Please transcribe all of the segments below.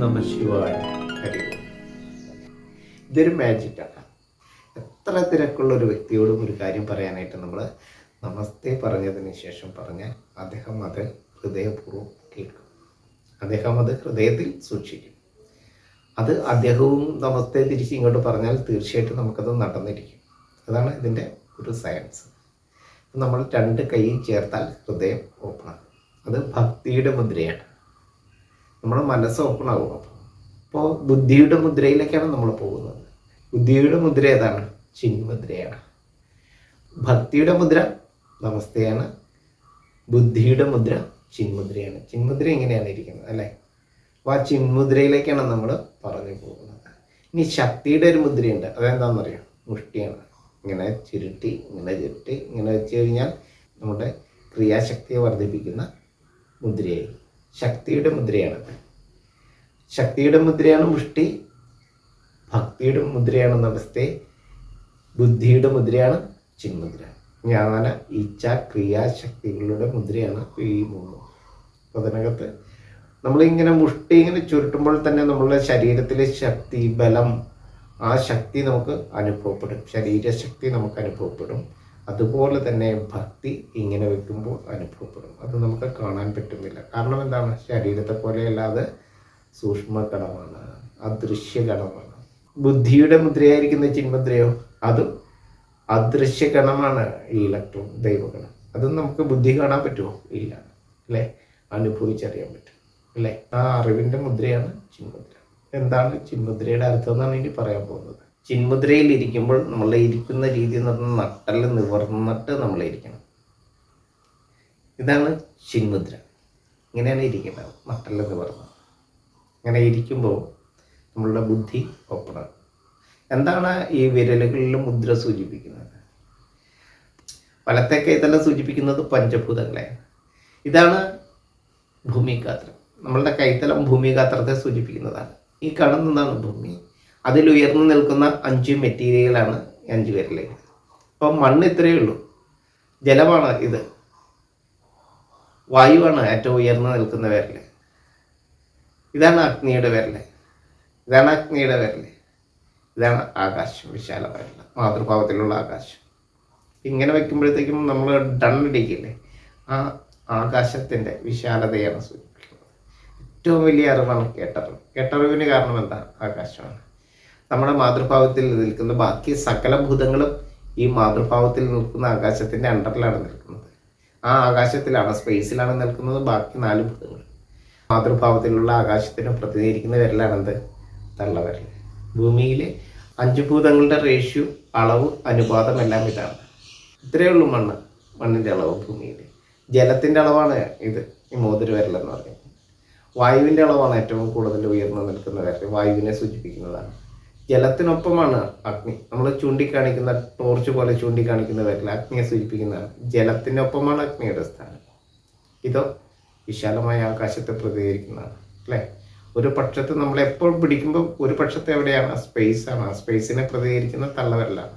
നമ ശിവായ. ഹരി ഇതൊരു മാജിക്കാണ് എത്ര തിരക്കുള്ള ഒരു വ്യക്തിയോടും ഒരു കാര്യം പറയാനായിട്ട് നമ്മൾ നമസ്തേ പറഞ്ഞതിന് ശേഷം പറഞ്ഞാൽ അദ്ദേഹം അത് ഹൃദയപൂർവം കേൾക്കും. അദ്ദേഹം അത് ഹൃദയത്തിൽ സൂക്ഷിക്കും. അത് അദ്ദേഹവും നമസ്തേ തിരിച്ച് ഇങ്ങോട്ട് പറഞ്ഞാൽ തീർച്ചയായിട്ടും നമുക്കത് നടന്നിരിക്കും. അതാണ് ഇതിന്റെ ഒരു സയൻസ് നമ്മൾ രണ്ട് കൈ ചേർത്താൽ ഹൃദയം ഓപ്പണാകും അത് ഭക്തിയുടെ മുദ്രയാണ്. നമ്മുടെ മനസ്സ് ഓപ്പൺ ആകും അപ്പോൾ ബുദ്ധിയുടെ മുദ്രയിലേക്കാണ് നമ്മൾ പോകുന്നത്. ബുദ്ധിയുടെ മുദ്ര ഏതാണ്? ചിന്മുദ്രയാണ് ഭക്തിയുടെ മുദ്ര നമസ്തയാണ്. ബുദ്ധിയുടെ മുദ്ര ചിന്മുദ്രയാണ് ചിന്മുദ്ര എങ്ങനെയാണ് ഇരിക്കുന്നത് അല്ലേ? അപ്പോൾ ആ ചിന്മുദ്രയിലേക്കാണ് നമ്മൾ പറഞ്ഞു പോകുന്നത്. ഇനി ശക്തിയുടെ ഒരു മുദ്രയുണ്ട്. അതെന്താണെന്നറിയാം? മുഷ്ടിയാണ്. ഇങ്ങനെ ചുരുട്ടി ഇങ്ങനെ ചുരുട്ടി ഇങ്ങനെ വെച്ച് കഴിഞ്ഞാൽ നമ്മുടെ ക്രിയാശക്തിയെ വർദ്ധിപ്പിക്കുന്ന മുദ്രയായി ശക്തിയുടെ മുദ്രയാണ്. ശക്തിയുടെ മുദ്രയാണ് മുഷ്ടി ഭക്തിയുടെ മുദ്രയാണ് നമസ്തേ ബുദ്ധിയുടെ മുദ്രയാണ് ചിന്മുദ്ര. ജ്ഞാന ഇച്ഛ ക്രിയാശക്തികളുടെ മുദ്രയാണ് ഈ മൂന്ന്. അതിനകത്ത് നമ്മളിങ്ങനെ മുഷ്ടി ഇങ്ങനെ ചുരുട്ടുമ്പോൾ തന്നെ നമ്മളുടെ ശരീരത്തിലെ ശക്തി ബലം ആ ശക്തി നമുക്ക് അനുഭവപ്പെടും. ശരീരശക്തി നമുക്ക് അനുഭവപ്പെടും. അതുപോലെ തന്നെ ഭക്തി ഇങ്ങനെ വെക്കുമ്പോൾ അനുഭവപ്പെടും. അത് നമുക്ക് കാണാൻ പറ്റുന്നില്ല. കാരണം എന്താണ്? ശരീരത്തെ പോലെയല്ലാതെ അദൃശ്യ കണമാണ് ബുദ്ധിയുടെ മുദ്രയായിരിക്കുന്ന ചിന്മുദ്രയോ? അതും അദൃശ്യ കണമാണ് ഈ ഇലക്ട്രോൺ ദൈവഗണം അതും നമുക്ക് ബുദ്ധി കാണാൻ പറ്റുമോ? ഇല്ല. അല്ലേ? അനുഭവിച്ചറിയാൻ പറ്റും. അല്ലേ? ആ അറിവിന്റെ മുദ്രയാണ് ചിന്മുദ്ര. എന്താണ് ചിന്മുദ്രയുടെ അർത്ഥം എന്നാണ് ഇനി പറയാൻ പോകുന്നത്. ചിന്മുദ്രയിൽ ഇരിക്കുമ്പോൾ നമ്മൾ ഇരിക്കുന്ന രീതി എന്ന് പറഞ്ഞാൽ നട്ടൽ നിവർന്നിട്ട് നമ്മൾ ഇരിക്കണം. ഇതാണ് ചിന്മുദ്ര. ഇങ്ങനെയാണ് ഇരിക്കേണ്ടത് നട്ടൽ നിവർന്ന്. ഇങ്ങനെ ഇരിക്കുമ്പോൾ നമ്മളുടെ ബുദ്ധി ഓപ്പണാണ് എന്താണ് ഈ വിരലുകളിൽ മുദ്ര സൂചിപ്പിക്കുന്നത്? വലത്തെ കൈതല സൂചിപ്പിക്കുന്നത് പഞ്ചഭൂതങ്ങളെ. ഇതാണ് ഭൂമിഗാത്രം. നമ്മളുടെ കൈത്തലം ഭൂമിഗാത്രത്തെ സൂചിപ്പിക്കുന്നതാണ്. ഈ കാണുന്നതാണ് ഭൂമി. അതിൽ ഉയർന്നു നിൽക്കുന്ന അഞ്ച് മെറ്റീരിയലാണ് അഞ്ച് പേരിലേക്ക് അപ്പം മണ്ണ് ഇത്രയേ ഉള്ളൂ. ജലമാണ് ഇത്. വായുവാണ് ഏറ്റവും ഉയർന്നു നിൽക്കുന്ന വിരൽ ഇതാണ് അഗ്നിയുടെ വിരൽ ഇതാണ് അഗ്നിയുടെ വിരൽ ഇതാണ് ആകാശം വിശാലമായിട്ടുള്ള മാതൃഭാവത്തിലുള്ള ആകാശം. ഇങ്ങനെ വെക്കുമ്പോഴത്തേക്കും നമ്മൾ ഡണ്ണടിക്കില്ലേ ആ ആകാശത്തിന്റെ വിശാലതയാണ് സൂചിപ്പിക്കുന്നത്. ഏറ്റവും വലിയ അറിവാണ് കേട്ടറിവ്. കേട്ടറിവിന് കാരണം എന്താ ആകാശമാണ്. നമ്മുടെ മാതൃഭാവത്തിൽ നിൽക്കുന്ന ബാക്കി സകല ഭൂതങ്ങളും ഈ മാതൃഭാവത്തിൽ നിൽക്കുന്ന ആകാശത്തിന്റെ അണ്ടറിലാണ് നിൽക്കുന്നത്. ആ ആകാശത്തിലാണ് സ്പേസിലാണ് നിൽക്കുന്നത് ബാക്കി നാല് ഭൂതങ്ങൾ. മാതൃഭാവത്തിലുള്ള ആകാശത്തിന് പ്രതിനിധീകരിക്കുന്ന വിരലാണെന്ത് തള്ളവിരൽ ഭൂമിയിലെ അഞ്ച് ഭൂതങ്ങളുടെ റേഷ്യോ അളവ് അനുപാതം എല്ലാം ഇതാണ്. ഇത്രയേ ഉള്ളൂ മണ്ണ് മണ്ണിന്റെ അളവ് ഭൂമിയിൽ ജലത്തിന്റെ അളവാണ് ഇത് ഈ മോതിര എന്ന് പറയുന്നത്. വായുവിന്റെ അളവാണ് ഏറ്റവും കൂടുതൽ ഉയർന്നു നിൽക്കുന്ന വിരൽ. വായുവിനെ സൂചിപ്പിക്കുന്നതാണ്. ജലത്തിനൊപ്പമാണ് അഗ്നി. നമ്മൾ ചൂണ്ടിക്കാണിക്കുന്ന ടോർച്ച് പോലെ ചൂണ്ടിക്കാണിക്കുന്ന വിരൽ അഗ്നിയെ സൂചിപ്പിക്കുന്നതാണ് ജലത്തിനൊപ്പമാണ് അഗ്നിയുടെ സ്ഥാനം. ഇതോ വിശാലമായ ആകാശത്തെ പ്രതികരിക്കുന്നതാണ് അല്ലേ? ഒരു പക്ഷത്ത് നമ്മൾ എപ്പോൾ പിടിക്കുമ്പോൾ ഒരു പക്ഷത്തെ എവിടെയാണ്? സ്പേസാണ് ആ സ്പേസിനെ പ്രതികരിക്കുന്ന തള്ളവരലാണ്.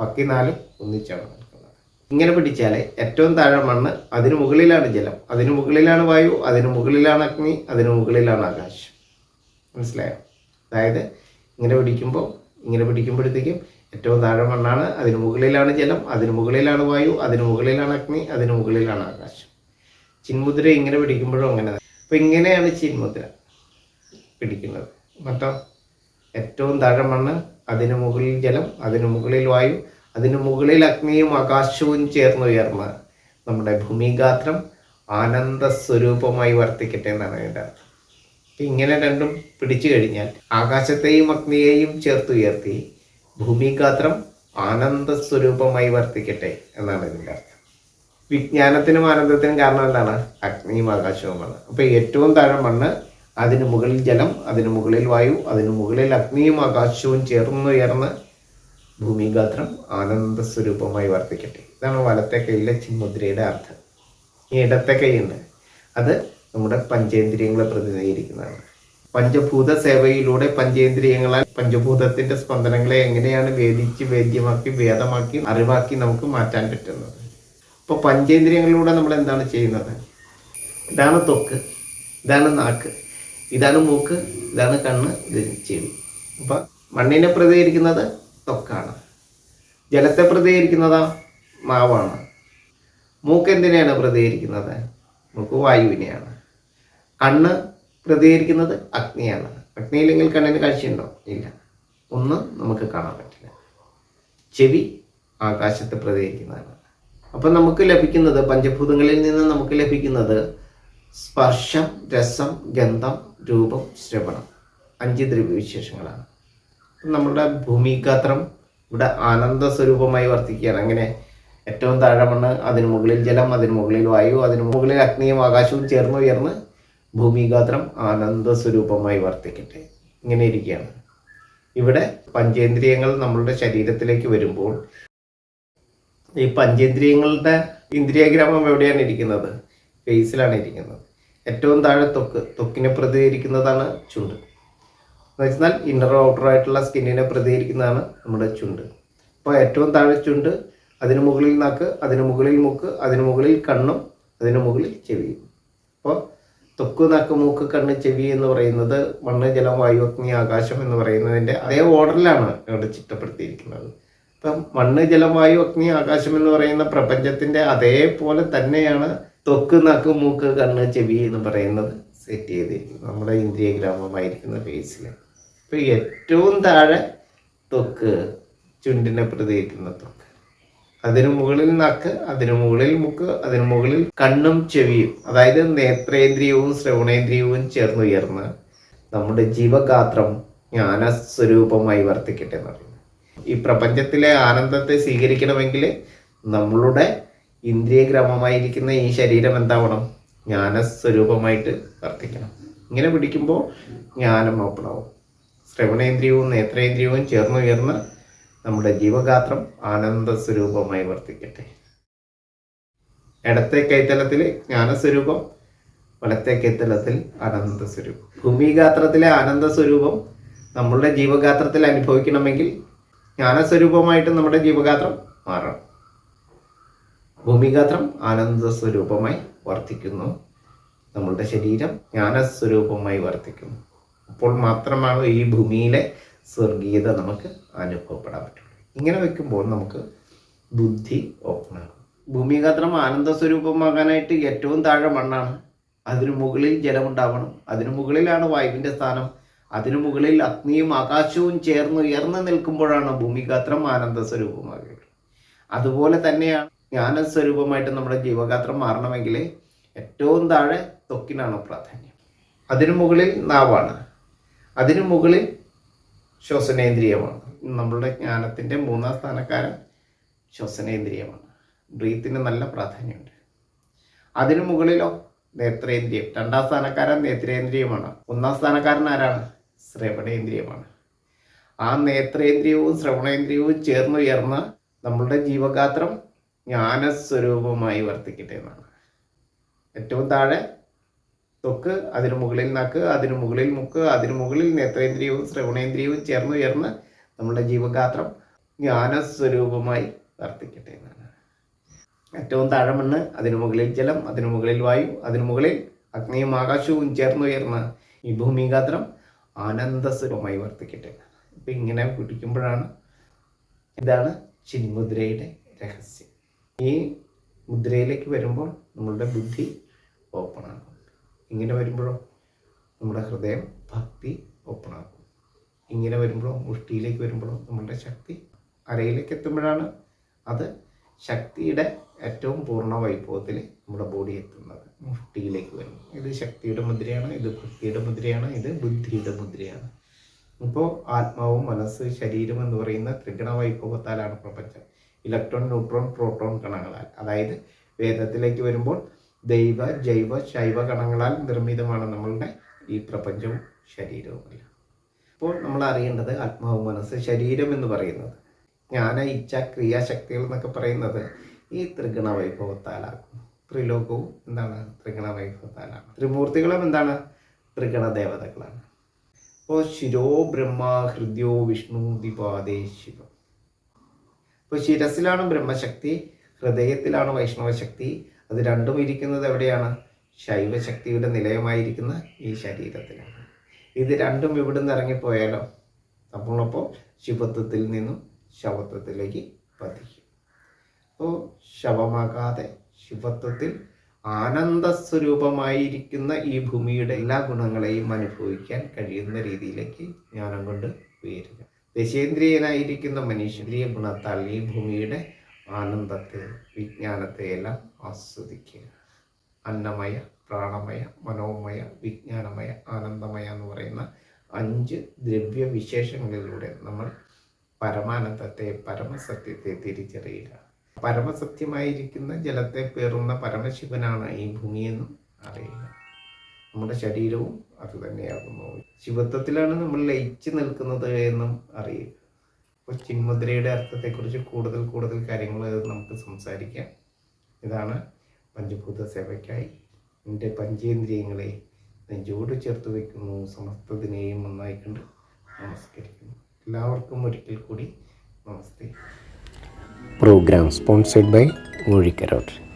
ബാക്കി നാലും ഒന്നിച്ചാണ് നിൽക്കുന്നത് ഇങ്ങനെ പിടിച്ചാൽ ഏറ്റവും താഴെ മണ്ണ് അതിനു മുകളിലാണ് ജലം. അതിനു മുകളിലാണ് വായു അതിനു മുകളിലാണ് അഗ്നി അതിനു മുകളിലാണ് ആകാശം. മനസ്സിലായോ? അതായത് ഇങ്ങനെ പിടിക്കുമ്പോൾ ഇങ്ങനെ പിടിക്കുമ്പോഴത്തേക്കും ഏറ്റവും താഴെ മണ്ണാണ് അതിന് മുകളിലാണ് ജലം അതിന് മുകളിലാണ് വായു അതിന് മുകളിലാണ് അഗ്നി അതിന് മുകളിലാണ് ആകാശം. ചിന്മുദ്ര ഇങ്ങനെ പിടിക്കുമ്പോഴും അങ്ങനെ അപ്പം ഇങ്ങനെയാണ് ചിന്മുദ്ര പിടിക്കുന്നത്. മറ്റോ ഏറ്റവും താഴെ മണ്ണ് അതിന് മുകളിൽ ജലം അതിന് മുകളിൽ വായു അതിന് മുകളിൽ അഗ്നിയും ആകാശവും ചേർന്നുയർന്ന നമ്മുടെ ഭൂമിഗാത്രം ആനന്ദ സ്വരൂപമായി വർത്തിക്കട്ടെ എന്നാണ് അതിന്റെ അർത്ഥം. ഇങ്ങനെ രണ്ടും പിടിച്ചു കഴിഞ്ഞാൽ ആകാശത്തെയും അഗ്നിയെയും ചേർത്തുയർത്തി ഭൂമിഗാത്രം ആനന്ദ സ്വരൂപമായി വർത്തിക്കട്ടെ എന്നാണ് ഇതിന്റെ അർത്ഥം. വിജ്ഞാനത്തിനും ആനന്ദത്തിനും കാരണം എന്താണ്? അഗ്നിയും ആകാശവുമാണ്. അപ്പോൾ ഏറ്റവും താഴെ മണ്ണ് അതിന് മുകളിൽ ജലം അതിന് മുകളിൽ വായു അതിന് മുകളിൽ അഗ്നിയും ആകാശവും ചേർന്നുയർന്ന് ഭൂമിഗാത്രം ആനന്ദ സ്വരൂപമായി വർത്തിക്കട്ടെ. ഇതാണ് വലത്തെ കൈയിലെ ചിന്മുദ്രയുടെ അർത്ഥം. ഈ ഇടത്തെ കൈയുണ്ട് അത് നമ്മുടെ പഞ്ചേന്ദ്രിയങ്ങളെ പ്രതിനിധീകരിക്കുന്നതാണ്. പഞ്ചഭൂത സേവയിലൂടെ പഞ്ചേന്ദ്രിയങ്ങളാൽ പഞ്ചഭൂതത്തിന്റെ സ്പന്ദനങ്ങളെ എങ്ങനെയാണ് വേദിച്ച് വേദ്യമാക്കി വേദമാക്കി അറിവാക്കി നമുക്ക് മാറ്റാൻ പറ്റുന്നത്? അപ്പോൾ പഞ്ചേന്ദ്രിയങ്ങളിലൂടെ നമ്മൾ എന്താണ് ചെയ്യുന്നത്? ഇതാണ് തൊക്ക് ഇതാണ് നാക്ക് ഇതാണ് മൂക്ക് ഇതാണ് കണ്ണ് ഇത് ചെവി. അപ്പം മണ്ണിനെ പ്രതികരിക്കുന്നത് തൊക്കാണ്. ജലത്തെ പ്രതികരിക്കുന്നതാ മാവാണ്. മൂക്ക് എന്തിനെയാണ് പ്രതികരിക്കുന്നത് മൂക്ക് വായുവിനെയാണ്. കണ്ണ് പ്രതികരിക്കുന്നത് അഗ്നിയാണ്. അഗ്നിയില്ലെങ്കിൽ കണ്ണിന് കാഴ്ചയുണ്ടോ? ഇല്ല. ഒന്ന് നമുക്ക് കാണാൻ പറ്റില്ല. ചെവി ആകാശത്ത് പ്രതികരിക്കുന്നതാണ്. അപ്പം നമുക്ക് ലഭിക്കുന്നത് പഞ്ചഭൂതങ്ങളിൽ നിന്ന് നമുക്ക് ലഭിക്കുന്നത് സ്പർശം രസം ഗന്ധം രൂപം ശ്രവണം. അഞ്ച് ദ്രവ്യവിശേഷങ്ങളാണ്. നമ്മുടെ ഭൂമിഗാത്രം ഇവിടെ ആനന്ദ സ്വരൂപമായി വർത്തിക്കുകയാണ്. അങ്ങനെ ഏറ്റവും താഴെ മണ്ണ് അതിന് മുകളിൽ ജലം അതിന് മുകളിൽ വായു അതിന് മുകളിൽ അഗ്നിയും ആകാശവും ചേർന്ന് ഉയർന്ന് ഭൂമിഗാത്രം ആനന്ദ സ്വരൂപമായി വർത്തിക്കട്ടെ. ഇങ്ങനെ ഇരിക്കുകയാണ്. ഇവിടെ പഞ്ചേന്ദ്രിയങ്ങൾ നമ്മളുടെ ശരീരത്തിലേക്ക് വരുമ്പോൾ ഈ പഞ്ചേന്ദ്രിയങ്ങളുടെ ഇന്ദ്രിയഗ്രാമം എവിടെയാണ് ഇരിക്കുന്നത്? ഫേസിലാണ് ഇരിക്കുന്നത്. ഏറ്റവും താഴെ തൊക്ക് ത്വക്കിനെ പ്രതികരിക്കുന്നതാണ് ചുണ്ട്. എന്ന് വെച്ചാൽ ഇന്നർ ഔട്ടർ ആയിട്ടുള്ള സ്കിന്നിനെ പ്രതികരിക്കുന്നതാണ് നമ്മുടെ ചുണ്ട്. അപ്പോൾ ഏറ്റവും താഴെ ചുണ്ട് അതിന് മുകളിൽ നാക്ക് അതിന് മുകളിൽ മുക്ക് അതിന് മുകളിൽ കണ്ണും അതിന് മുകളിൽ ചെവിയും അപ്പോൾ ത്വക്ക് നാക്ക് മൂക്ക് കണ്ണ് ചെവി എന്ന് പറയുന്നത് മണ്ണ് ജലം വായു അഗ്നി ആകാശം എന്ന് പറയുന്നതിന്റെ അതേ ഓർഡറിലാണ് ഇവിടെ ചിട്ടപ്പെടുത്തിയിരിക്കുന്നത്. അപ്പം മണ്ണ് ജലം വായു അഗ്നി ആകാശം എന്ന് പറയുന്ന പ്രപഞ്ചത്തിന്റെ അതേപോലെ തന്നെയാണ് തൊക്ക് നാക്ക് മൂക്ക് കണ്ണ് ചെവി എന്ന് പറയുന്നത് സെറ്റ് ചെയ്തിരിക്കുന്നത്. നമ്മുടെ ഇന്ദ്രിയ ഗ്രാമമായിരിക്കുന്ന ഫേസിൽ ഇപ്പൊ ഏറ്റവും താഴെ തൊക്ക് ചുണ്ടിനെ പ്രതികരിക്കുന്ന ത്വക്ക് അതിനു മുകളിൽ നക്ക് അതിനു മുകളിൽ മുക്ക് അതിനു മുകളിൽ കണ്ണും ചെവിയും. അതായത് നേത്രേന്ദ്രിയവും ശ്രവണേന്ദ്രിയവും ചേർന്നുയർന്ന് നമ്മുടെ ജീവഗാത്രം ജ്ഞാനസ്വരൂപമായി വർത്തിക്കട്ടെ എന്ന് പറയുന്നത് ഈ പ്രപഞ്ചത്തിലെ ആനന്ദത്തെ സ്വീകരിക്കണമെങ്കിൽ നമ്മളുടെ ഇന്ദ്രിയഗ്രാമമായിരിക്കുന്ന ഈ ശരീരം എന്താവണം? ജ്ഞാനസ്വരൂപമായിട്ട് വർത്തിക്കണം. ഇങ്ങനെ പിടിക്കുമ്പോൾ ജ്ഞാനം ഓപ്പണാവും. ശ്രവണേന്ദ്രിയവും നേത്രേന്ദ്രിയവും ചേർന്നുയർന്ന് നമ്മുടെ ജീവഗാത്രം ആനന്ദ സ്വരൂപമായി വർത്തിക്കട്ടെ. ഇടത്തെ കൈത്തലത്തിൽ ജ്ഞാനസ്വരൂപം വലത്തെ കൈത്തലത്തിൽ ആനന്ദ സ്വരൂപം ഭൂമിഗാത്രത്തിലെ ആനന്ദ സ്വരൂപം നമ്മളുടെ ജീവഗാത്രത്തിൽ അനുഭവിക്കണമെങ്കിൽ ജ്ഞാനസ്വരൂപമായിട്ട് നമ്മുടെ ജീവഗാത്രം മാറണം. ഭൂമിഗാത്രം ആനന്ദ സ്വരൂപമായി വർത്തിക്കുന്നു. നമ്മളുടെ ശരീരം ജ്ഞാനസ്വരൂപമായി വർത്തിക്കുന്നു. അപ്പോൾ മാത്രമാണ് ഈ ഭൂമിയിലെ സ്വർഗീയത നമുക്ക് അനുഭവപ്പെടാൻ പറ്റുള്ളൂ. ഇങ്ങനെ വെക്കുമ്പോൾ നമുക്ക് ബുദ്ധി ഓപ്പണാകും ഭൂമിഗാത്രം ആനന്ദ സ്വരൂപമാകാനായിട്ട് ഏറ്റവും താഴെ മണ്ണാണ്. അതിനു മുകളിൽ ജലമുണ്ടാവണം. അതിനു മുകളിലാണ് വായുവിന്റെ സ്ഥാനം. അതിനു മുകളിൽ അഗ്നിയും ആകാശവും ചേർന്ന് ഉയർന്നു നിൽക്കുമ്പോഴാണ് ഭൂമിഗാത്രം ആനന്ദ സ്വരൂപമാകുന്നത് അതുപോലെ തന്നെയാണ് ജ്ഞാനസ്വരൂപമായിട്ട് നമ്മുടെ ജീവഗാത്രം മാറണമെങ്കിൽ ഏറ്റവും താഴെ തൊക്കിനാണ് പ്രാധാന്യം. അതിനു മുകളിൽ നാവാണ്. അതിനു മുകളിൽ ശ്വസനേന്ദ്രിയമാണ്. നമ്മളുടെ ജ്ഞാനത്തിന്റെ മൂന്നാം സ്ഥാനക്കാരൻ ശ്വസനേന്ദ്രിയമാണ്. ബ്രീത്തിന് നല്ല പ്രാധാന്യമുണ്ട്. അതിനു മുകളിലോ നേത്രേന്ദ്രിയം. രണ്ടാം സ്ഥാനക്കാരൻ നേത്രേന്ദ്രിയമാണ്. ഒന്നാം സ്ഥാനക്കാരൻ ആരാണ്? ശ്രവണേന്ദ്രിയമാണ്. ആ നേത്രേന്ദ്രിയവും ശ്രവണേന്ദ്രിയവും ചേർന്നുയർന്ന് നമ്മളുടെ ജീവഗാത്രം ജ്ഞാനസ്വരൂപമായി വർത്തിക്കട്ടെ എന്നാണ്. ഏറ്റവും താഴെ ത്വക്ക് അതിനു മുകളിൽ നക്ക് അതിനു മുകളിൽ മുക്ക് അതിനു മുകളിൽ നേത്രേന്ദ്രിയവും ശ്രവണേന്ദ്രിയവും ചേർന്ന് ഉയർന്ന് നമ്മുടെ ജീവഗാത്രം ജ്ഞാനസ്വരൂപമായി വർത്തിക്കട്ടെ എന്നാണ്. ഏറ്റവും താഴമണ്ണ് അതിനു മുകളിൽ ജലം അതിനു മുകളിൽ വായു അതിനു മുകളിൽ അഗ്നിയും ആകാശവും ചേർന്നുയർന്ന് ഈ ഭൂമിഗാത്രം ആനന്ദസ്വരൂപമായി വർത്തിക്കട്ടെ. ഇപ്പം ഇങ്ങനെ പിടിക്കുമ്പോഴാണ് ഇതാണ് ചിന്മുദ്രയുടെ രഹസ്യം. ഈ മുദ്രയിലേക്ക് വരുമ്പോൾ നമ്മളുടെ ബുദ്ധി ഓപ്പണാകും ഇങ്ങനെ വരുമ്പോഴോ നമ്മുടെ ഹൃദയം ഭക്തി ഓപ്പണാകും ഇങ്ങനെ വരുമ്പോഴോ മുഷ്ടിയിലേക്ക് വരുമ്പോഴോ നമ്മളുടെ ശക്തി അരയിലേക്ക് എത്തുമ്പോഴാണ് അത് ശക്തിയുടെ ഏറ്റവും പൂർണ വൈഭവത്തിൽ നമ്മുടെ ബോഡി എത്തുന്നത്. മുഷ്ടിയിലേക്ക് വരും ഇത് ശക്തിയുടെ മുദ്രയാണ് ഇത് ഭക്തിയുടെ മുദ്രയാണ് ഇത് ബുദ്ധിയുടെ മുദ്രയാണ്. ഇപ്പോൾ ആത്മാവും മനസ്സ് ശരീരം എന്ന് പറയുന്ന ത്രിഗുണ വൈഭവത്താലാണ് പ്രപഞ്ചം. ഇലക്ട്രോൺ ന്യൂട്രോൺ പ്രോട്ടോൺ കണങ്ങളാൽ. അതായത് വേദത്തിലേക്ക് വരുമ്പോൾ ദൈവ ജൈവ ശൈവ കണങ്ങളാൽ നിർമ്മിതമാണ് നമ്മളുടെ ഈ പ്രപഞ്ചവും ശരീരവും എല്ലാം. അപ്പോൾ നമ്മൾ അറിയേണ്ടത് ആത്മാവ് മനസ്സ് ശരീരം എന്ന് പറയുന്നത്. ജ്ഞാന ഇച്ഛ ക്രിയാശക്തികൾ എന്നൊക്കെ പറയുന്നത് ഈ ത്രിഗുണ വൈഭവത്താലാകും ത്രിലോകവും എന്താണ്? ത്രിഗുണ വൈഭവത്താലാണ്. ത്രിമൂർത്തികളും എന്താണ്? ത്രിഗുണ ദേവതകളാണ്. അപ്പോൾ ശിരോ ബ്രഹ്മ ഹൃദ്യോ വിഷ്ണു ദിപാദേ ശിവം. അപ്പോൾ ശിരസിലാണ് ബ്രഹ്മശക്തി ഹൃദയത്തിലാണ് വൈഷ്ണവശക്തി അത് രണ്ടും ഇരിക്കുന്നത് എവിടെയാണ്? ശൈവശക്തിയുടെ നിലയമായിരിക്കുന്ന ഈ ശരീരത്തിലാണ്. ഇത് രണ്ടും ഇവിടുന്ന് ഇറങ്ങിപ്പോയാലോ? നമ്മളപ്പോൾ ശിവത്വത്തിൽ നിന്നും ശവത്വത്തിലേക്ക് പതിക്കും. അപ്പോൾ ശവമാകാതെ ശിവത്വത്തിൽ ആനന്ദ സ്വരൂപമായിരിക്കുന്ന ഈ ഭൂമിയുടെ എല്ലാ ഗുണങ്ങളെയും അനുഭവിക്കാൻ കഴിയുന്ന രീതിയിലേക്ക് ജ്ഞാനം കൊണ്ട് ഉയരുക. ദശേന്ദ്രിയനായിരിക്കുന്ന മനുഷ്യന്ദ്രിയ ഗുണത്താൽ ഈ ഭൂമിയുടെ ആനന്ദത്തെ വിജ്ഞാനത്തെ എല്ലാം ആസ്വദിക്കുക. അന്നമയ പ്രാണമയ മനോമയ വിജ്ഞാനമയ ആനന്ദമയ എന്ന് പറയുന്ന അഞ്ച് ദ്രവ്യവിശേഷങ്ങളിലൂടെ നമ്മൾ പരമാനന്ദത്തെ പരമസത്യത്തെ തിരിച്ചറിയുക. പരമസത്യമായിരിക്കുന്ന ജലത്തെ പേറുന്ന പരമശിവനാണ് ഈ ഭൂമിയെന്നും അറിയുക. നമ്മുടെ ശരീരവും അത് തന്നെയാകുന്നു. ശിവത്വത്തിലാണ് നമ്മൾ ലയിച്ചു നിൽക്കുന്നത് എന്നും അറിയുക. അപ്പോൾ ചിന്മുദ്രയുടെ അർത്ഥത്തെക്കുറിച്ച് കൂടുതൽ കൂടുതൽ കാര്യങ്ങൾ നമുക്ക് സംസാരിക്കാം. ഇതാണ് പഞ്ചഭൂത സേവയ്ക്കായി. എന്റെ പഞ്ചേന്ദ്രിയങ്ങളെ നെഞ്ചോട് ചേർത്ത് വയ്ക്കുന്നു സമസ്തതിനെയും ഒന്നായി കണ്ട് നമസ്കരിക്കുന്നു. എല്ലാവർക്കും ഒരിക്കൽ കൂടി നമസ്തേ. Programme sponsored by Murikarote.